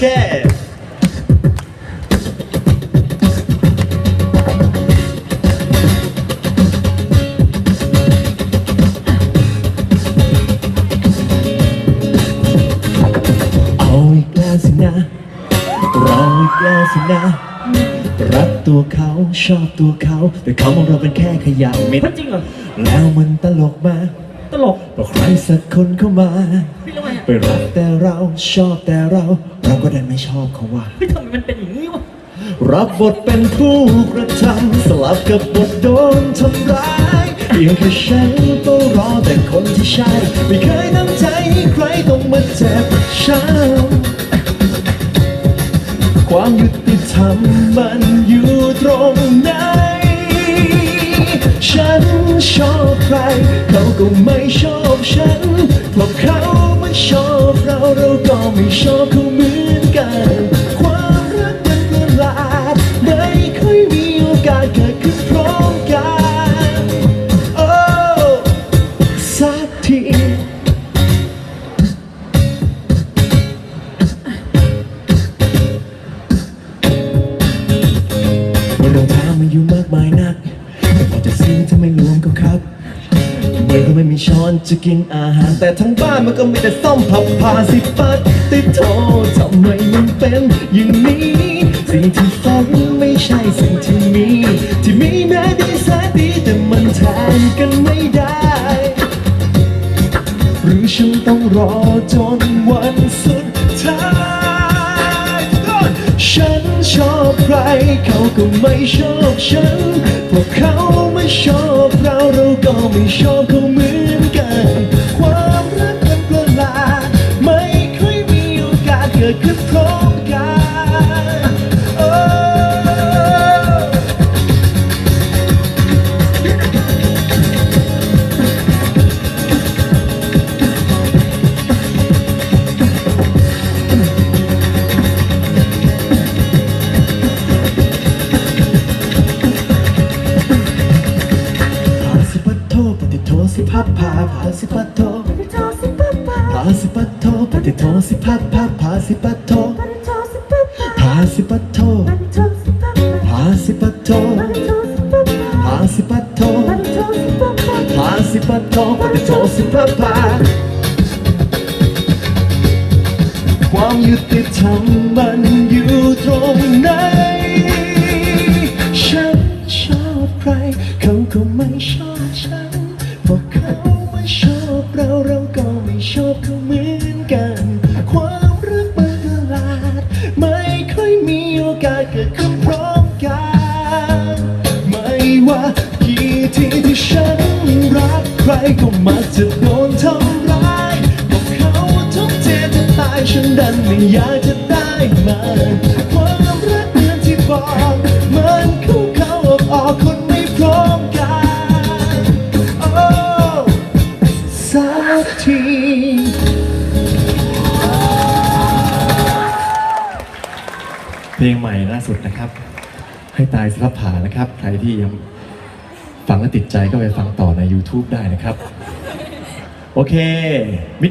เคสินะรออีกแล้วสินรักตัวเขาชอบตัวเขา แต่เขามองเราเป็นแค่ขยะเม็ดจริงเหรอ แล้วมันตลกมา ตลกบอกใครสักคนเข้ามา ไหมไปรักแต่เราชอบแต่เราเราก็ดันไม่ชอบเขาว่าพี่ทำไมมันเป็นอย่างนี้วะรับบทเป็นผู้กระทำสลับกับบทโดนทำร้ายเพียงแค่ฉันก็รอแต่คนที่ใช่ ไม่เคยน้ำใจให้ใครต้องมาเจ็บช้ำความยุติธรรมมันอยู่ตรงไหน ฉันชอบใคร เขาก็ไม่ชอบฉันเพราะ เกิดขึ้นพร้อมกันโอ้สักทีมันรองเท้ามันอยู่มากมายนัก แต่พอจะซื้อถ้าไม่รวมก็ครับเมือนก็ไม่มีช้อนจะกินอาหาร แต่ทั้งบ้านมันก็มีแต่ซ่อมผับพาสิปัดติดโทษทำไมมันเป็นอย่างนี้ สิ่งที่ฝันไม่ใช่สิ่งที่ มี ที่มีแม้ดีแสนดีแต่มันแทนกันไม่ได้ หรือฉันต้องรอจนวันสุดท้ายฉันชอบใครเขาก็ไม่ชอบฉันเพราะเขาไม่ชอบเราเราก็ไม่ชอบเขาเหมือน สิพับพาพาสิปัตโทพาสิปัตโทปฏิโทสิพับพาพาสิปัตโทพาสิปัตโทพาสิปัตโทพาสิปัตโทพาสิปัตโทปฏิโทสิพับพาความยุติธรรมมันอยู่ตรงไหน ว่ากี่ทีที่ฉันรักใครก็มักจะโดนทำร้ายเพราะเขาทุกเทจะตายฉันดันไม่อยากจะได้มันความรักเหมือนที่บอกมันเข้าเขาออกออกคนไม่พร้อมกันโอ้สักทีเพลงใหม่ล่าสุดนะครับ ให้ตายสิรับผานะครับ ใครที่ยัง ฟังแล้วติดใจก็ไปฟังต่อใน YouTube ได้นะครับ โอเคมิ